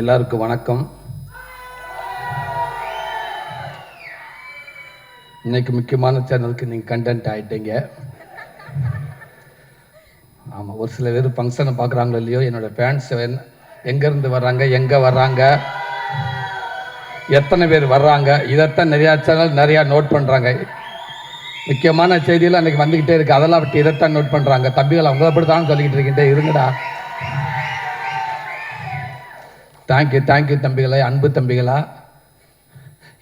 எல்லாருக்கும் வணக்கம். இன்னைக்கு முக்கியமான சேனலுக்கு நீங்கள் கண்டென்ட் ஆகிட்டீங்க ஆமாம் ஒரு சில பேர் ஃபங்க்ஷனை பார்க்குறாங்களோ இல்லையோ என்னோட ஃபேன்ஸ் எங்கேருந்து வர்றாங்க எங்கே வர்றாங்க எத்தனை பேர் வர்றாங்க இதைத்தான் நிறையா சேனல் நிறையா நோட் பண்ணுறாங்க முக்கியமான செய்தியெல்லாம் அன்றைக்கி வந்துக்கிட்டே இருக்குது அதெல்லாம் விட்டு இதைத்தான் நோட் பண்ணுறாங்க தம்பிகள் அவங்கள அப்படி தான் சொல்லிக்கிட்டு இருக்கிட்டே இருங்கடா. தேங்க்யூ தேங்க்யூ தம்பிகளே அன்பு தம்பிகளா.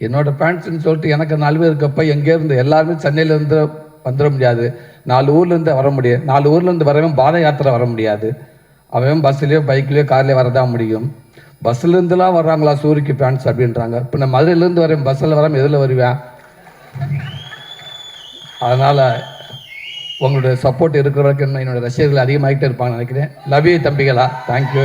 என்னோட பேண்ட்ஸ்ன்னு சொல்லிட்டு எனக்கு நாலு பேர் இருக்கப்ப எங்கேருந்து எல்லாருமே சென்னையிலேருந்து வந்துட முடியாது. நாலு ஊர்லேருந்து வர முடியும் நாலு ஊர்லேருந்து வரவன் பாத யாத்திரை வர முடியாது. அவன் பஸ்ஸுலேயோ பைக்லேயோ கார்லேயோ வரதான் முடியும். பஸ்ஸுலேருந்துலாம் வர்றாங்களா சூரிக்கு பேண்ட்ஸ் அப்படின்றாங்க. இப்போ நான் மதுரையிலேருந்து வரேன் பஸ்ஸில் வராமல் எதில் வருவேன்? அதனால் உங்களுடைய சப்போர்ட் இருக்கிற வரைக்கும் என்னோடய ரசிகர்கள் அதிகமாகிட்டே இருப்பாங்கன்னு நினைக்கிறேன். லவ் யூ தம்பிகளா. தேங்க்யூ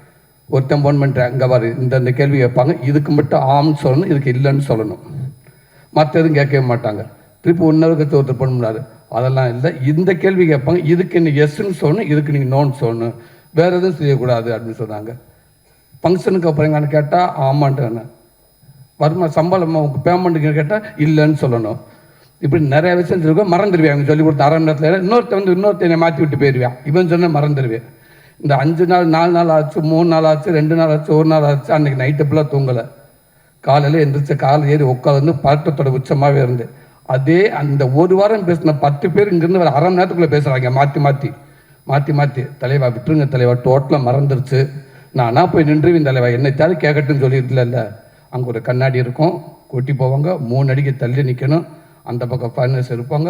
ஒருத்தன் ஃபோன் பண்ணுறேன் அங்கே பாரு இந்த இந்த கேள்வி கேட்பாங்க. இதுக்கு மட்டும் ஆம்னு சொல்லணும் இதுக்கு இல்லைன்னு சொல்லணும். மற்ற எதுவும் கேட்கவே மாட்டாங்க. திருப்பி இன்னொருக்கு ஒருத்தர் பண்ண முடியாது அதெல்லாம் இல்லை. இந்த கேள்வி கேட்பாங்க. இதுக்கு நீ எஸ்ன்னு சொல்லணும் இதுக்கு நீங்கள் நோன்னு சொல்லணும். வேறு எதுவும் செய்யக்கூடாது அப்படின்னு சொன்னாங்க. ஃபங்க்ஷனுக்கு அப்புறம் எங்கான்னு கேட்டால் ஆமான்ட்டு வருமா சம்பளம் உங்க பேமெண்ட்டுக்கு கேட்டால் இல்லைன்னு சொல்லணும். இப்படி நிறைய விஷயம் இருக்கும் மறந்துடுவேன். அவங்க சொல்லி கொடுத்த அரை மணி நேரத்தில். இன்னொருத்த வந்து இன்னொருத்தனை மாற்றி விட்டு போயிடுவேன் இவன் சொன்னால் மறந்துடுவேன். இந்த அஞ்சு நாள் நாலு நாள் ஆச்சு மூணு நாள் ஆச்சு ரெண்டு நாள் ஆச்சு ஒரு நாள் ஆச்சு. அன்னைக்கு நைட்டு ஃபுல்லாக தூங்கலை. காலையில் எந்திரிச்ச காலை ஏறி உட்காந்து பதட்டத்தோட உச்சமாகவே இருந்து. அதே அந்த ஒரு வாரம் பேசின பத்து பேர் இங்கேருந்து ஒரு அரை மணி நேரத்துக்குள்ளே பேசுகிறாங்க மாற்றி மாற்றி மாற்றி மாற்றி தலைவா விட்டுருங்க தலைவா. டோட்டலாக மறந்துருச்சு. நானா போய் நின்றுவின் தலைவா. என்னைத்தாலும் தாரு கேட்கட்டுன்னு சொல்லியிருக்கல அங்கே ஒரு கண்ணாடி இருக்கும். கூட்டி போவாங்க. மூணு அடிக்கு தள்ளி நிற்கணும் அந்த பக்கம் ஃபர்னஸ் இருப்பாங்க.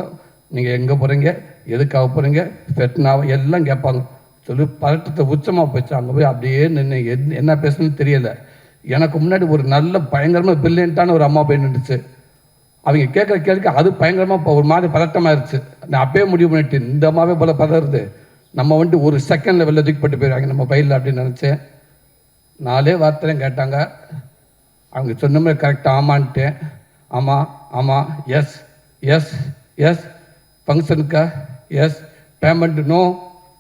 நீங்கள் எங்கே போகிறீங்க எதுக்காக போகிறீங்க ஃபெட்னாவா எல்லாம் கேட்பாங்க. சொல்லி பதட்டத்தை உச்சமாக போச்சு. அங்கே போய் அப்படியே நின்று என்ன என்ன பேசணும்னு தெரியல. எனக்கு முன்னாடி ஒரு நல்ல பயங்கரமாக பிரில்லியண்ட்டான ஒரு அம்மா போய் நின்றுச்சு. அவங்க கேட்குற கேள்விக்கு அது பயங்கரமாக ஒரு மாதிரி பதட்டமாயிருச்சு. நான் அப்பயே முடிவு பண்ணிட்டு இந்த அம்மாவே போல பதறுது. நம்ம வந்துட்டு ஒரு செகண்ட் லெவலில் தூக்கிப்பட்டு போயிடுவாங்க நம்ம பயிரில் அப்படின்னு நினச்சேன். நாலே வார்த்தையும் கேட்டாங்க. அவங்க சொன்ன மாதிரி கரெக்டாக ஆமான்ட்டேன். ஆமாம் ஆமாம் yes yes yes ஃபங்க்ஷனுக்கா yes payment no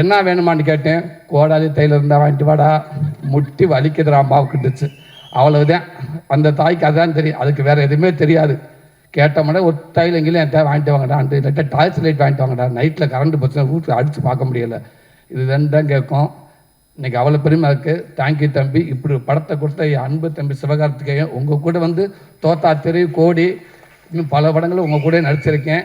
என்ன வேணுமான்னு கேட்டேன். கோடாலி தையில் இருந்தால் வாங்கிட்டு வாடா. முட்டி வலிக்குதுடா அம்மாவுக்குட்டுச்சு அவ்வளவுதான். அந்த தாய்க்கு அதுதான் தெரியும். அதுக்கு வேறு எதுவுமே தெரியாது. கேட்டோம்னா ஒரு தையில் எங்கேயும் என் வாங்கிட்டு வாங்கடான்ட்டு இல்லாட்டா டாய்ஸ் லைட் வாங்கிட்டு வாங்கடா. நைட்டில் கரண்ட் போச்சுன்னா வீட்டில் அடித்து பார்க்க முடியல. இது தான் கேட்கும். இன்றைக்கி அவ்வளோ பெருமை இருக்குது தேங்க்யூ தம்பி. இப்படி படத்தை கொடுத்த என் அன்பு தம்பி சிவகார்த்திகேயன் உங்கள் கூட வந்து தோத்தா தெரு கோடி இன்னும் பல படங்களும் உங்கள் கூட நடிச்சிருக்கேன்.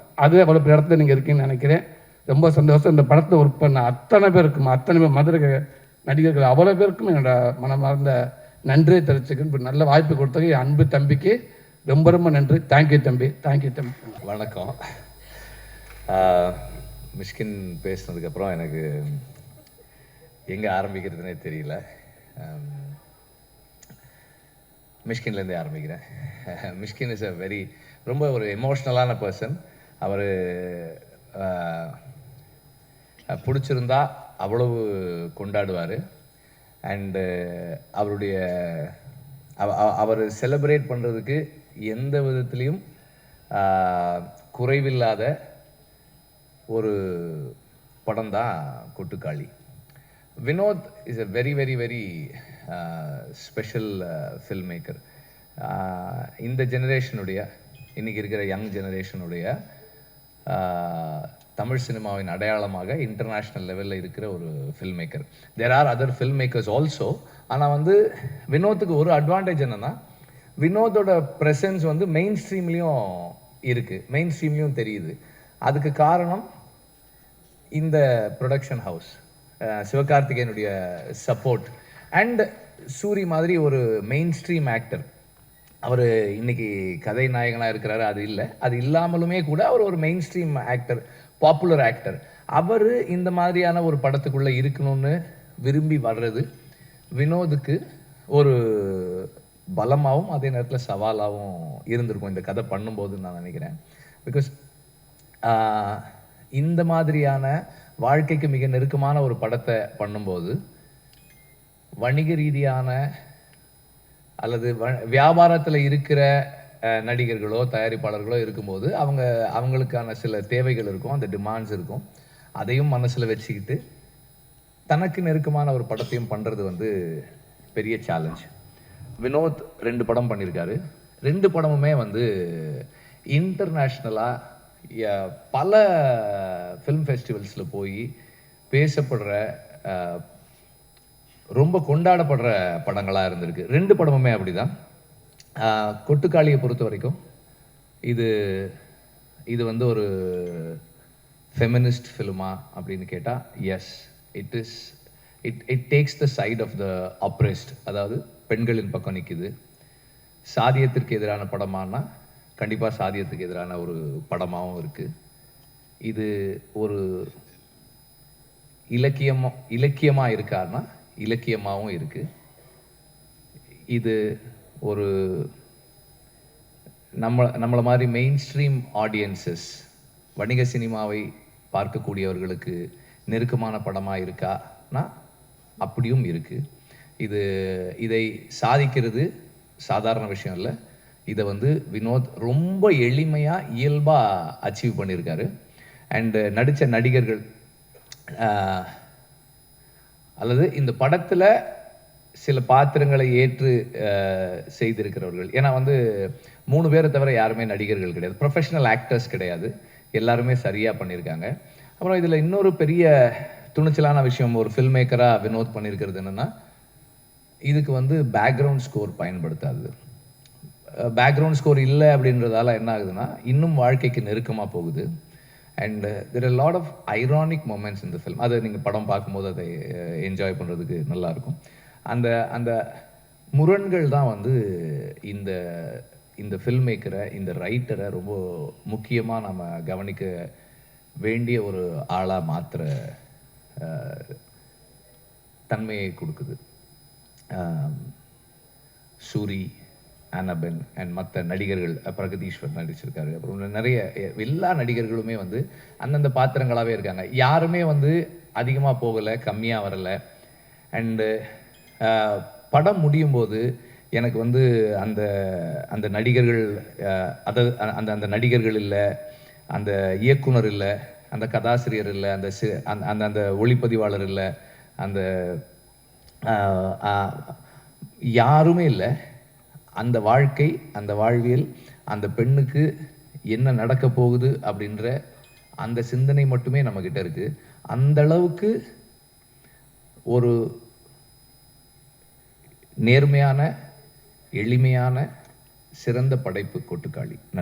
அது அவ்வளோ பெரிய இடத்துல நீங்கள் இருக்கீங்கன்னு நினைக்கிறேன். ரொம்ப சந்தோஷம். இந்த படத்தில் ஒர்க் பண்ண அத்தனை பேருக்கும் அத்தனை பேர் மதுரை நடிகர்கள் அவ்வளோ பேருக்கும் என்னோட மனமார்ந்த நன்றியை தெரிவிச்சுக்கணும் நல்ல வாய்ப்பு கொடுத்தது என் அன்பு தம்பிக்கு ரொம்ப ரொம்ப நன்றி. தேங்க்யூ தம்பி. தேங்க்யூ தம்பி. வணக்கம். மிஷ்கின் பேசினதுக்கப்புறம் எனக்கு எங்கே ஆரம்பிக்கிறதுனே தெரியல. மிஷ்கின்லேருந்தே ஆரம்பிக்கிறேன். மிஷ்கின் இஸ் அ வெரி ரொம்ப ஒரு எமோஷ்னலான பர்சன் அவர் பிடிச்சிருந்தா அவ்வளவு கொண்டாடுவார். அண்டு அவருடைய அவ- அவர் செலிப்ரேட் பண்ணுறதுக்கு எந்த விதத்துலேயும் குறைவில்லாத ஒரு படம் தான் Kottukkaali. Vinoth is a very very very special film maker இந்த ஜெனரேஷனுடைய இன்னைக்கு இருக்கிற யங் ஜெனரேஷனுடைய தமிழ் சினிமாவின் அடையாளமாக இன்டர்நேஷ்னல் லெவலில் இருக்கிற ஒரு film maker there are other film makers also ஆனால் வந்து வினோத்துக்கு ஒரு அட்வான்டேஜ் என்னென்னா வினோதோட ப்ரெசன்ஸ் வந்து மெயின் ஸ்ட்ரீம்லேயும் இருக்குது மெயின் ஸ்ட்ரீம்லேயும் தெரியுது. அதுக்கு காரணம் இந்த ப்ரொடக்ஷன் ஹவுஸ் சிவகார்த்திகேயனுடைய சப்போர்ட் அண்ட் சூரி மாதிரி ஒரு மெயின் ஸ்ட்ரீம் ஆக்டர் அவர் இன்னைக்கு கதை நாயகனாக இருக்கிறாரு அது இல்லை. அது இல்லாமலுமே கூட அவர் ஒரு main stream actor popular actor அவர் இந்த மாதிரியான ஒரு படத்துக்குள்ளே இருக்கணும்னு விரும்பி வர்றது வினோதுக்கு ஒரு பலமாகவும் அதே நேரத்தில் சவாலாகவும் இருந்திருக்கும். இந்த கதை பண்ணும்போதுன்னு நான் நினைக்கிறேன். பிகாஸ் இந்த மாதிரியான வாழ்க்கைக்கு மிக நெருக்கமான ஒரு படத்தை பண்ணும்போது வணிக ரீதியான அல்லது வ- இருக்கிற நடிகர்களோ தயாரிப்பாளர்களோ இருக்கும்போது அவங்க அவங்களுக்கான சில தேவைகள் இருக்கும் அந்த டிமாண்ட்ஸ் இருக்கும். அதையும் மனசில் வச்சுக்கிட்டு தனக்கு நெருக்கமான ஒரு படத்தையும் பண்ணுறது வந்து பெரிய சேலஞ்ச் வினோத் ரெண்டு படம் பண்ணியிருக்காரு ரெண்டு படமுமே வந்து இன்டர்நேஷ்னலாக பல ஃபிலிம் ஃபெஸ்டிவல்ஸில் போய் பேசப்படுற ரொம்ப கொண்டாடப்படுற படங்களாக இருந்திருக்கு. ரெண்டு படமுமே அப்படிதான். கொட்டுக்காளியை பொறுத்த வரைக்கும் இது இது வந்து ஒரு ஃபெமினிஸ்ட் ஃபிலிமா அப்படின்னு கேட்டால் yes it is it it takes the side of the oppressed அதாவது பெண்களின் பக்கம் நிற்குது சாதியத்திற்கு எதிரான படமானா கண்டிப்பாக சாதியத்துக்கு எதிரான ஒரு படமாகவும் இருக்குது இது ஒரு இலக்கியம் இலக்கியமாக இருக்காருன்னா இலக்கியமாகவும் இருக்குது இது ஒரு நம்ம நம்மளை மாதிரி மெயின் ஸ்ட்ரீம் ஆடியன்சஸ் வணிக சினிமாவை பார்க்கக்கூடியவர்களுக்கு நெருக்கமான படமாக இருக்கானா அப்படியும் இருக்குது இது இதை சாதிக்கிறது சாதாரண விஷயம் இல்லை. இதை வந்து வினோத் ரொம்ப எளிமையாக இயல்பாக அச்சீவ் பண்ணியிருக்காரு அண்டு நடித்த நடிகர்கள் அல்லது இந்த படத்தில் சில பாத்திரங்களை ஏற்று செய்திருக்கிறவர்கள். ஏன்னா வந்து மூணு பேரை தவிர யாருமே நடிகர்கள் கிடையாது. ப்ரொஃபஷனல் ஆக்டர்ஸ் கிடையாது. எல்லாருமே சரியாக பண்ணியிருக்காங்க. அப்புறம் இதில் இன்னொரு பெரிய துணிச்சலான விஷயம் ஒரு ஃபில்ம் மேக்கராக வினோத் பண்ணியிருக்கிறது என்னென்னா இதுக்கு வந்து பேக்ரவுண்ட் ஸ்கோர் பயன்படுத்தாது. பேக்ரவுண்ட் ஸ்கோர் இல்லை அப்படின்றதால என்ன ஆகுதுன்னா இன்னும் வாழ்க்கைக்கு நெருக்கமாக போகுது. And there a lot of ironic moments இந்த ஃபிலிம் அதை நீங்கள் படம் பார்க்கும்போது அதை uh, என்ஜாய் பண்ணுறதுக்கு நல்லாயிருக்கும் அந்த அந்த முரண்கள் தான் வந்து இந்த இந்த ஃபில்ம் மேக்கரை இந்த ரைட்டரை ரொம்ப முக்கியமாக நம்ம கவனிக்க வேண்டிய ஒரு ஆளாக மாற்றுற uh, தன்மையை கொடுக்குது. சூரி ஆனபென் அண்ட் மற்ற நடிகர்கள் பிரகதீஸ்வர் நடிச்சிருக்காரு. அப்புறம் நிறைய எல்லா நடிகர்களுமே வந்து அந்தந்த பாத்திரங்களாகவே இருக்காங்க. யாருமே வந்து அதிகமாக போகலை கம்மியாக வரலை. அண்டு படம் முடியும் போது எனக்கு வந்து அந்த அந்த நடிகர்கள் அதை அதாவது அந்த அந்த நடிகர்கள் இல்லை அந்த இயக்குனர் இல்லை அந்த கதாசிரியர் இல்லை அந்த சி- அந்த அந்த அந்த ஒளிப்பதிவாளர் இல்லை அந்த யாருமே இல்லை. அந்த வாழ்க்கை அந்த வாழ்வியல் அந்த பெண்ணுக்கு என்ன நடக்க போகுது அப்படின்ற அந்த சிந்தனை மட்டுமே நம்மக்கிட்ட இருக்கு. அந்த அளவுக்கு ஒரு நேர்மையான எளிமையான சிறந்த படைப்பு கொட்டுக்காளி.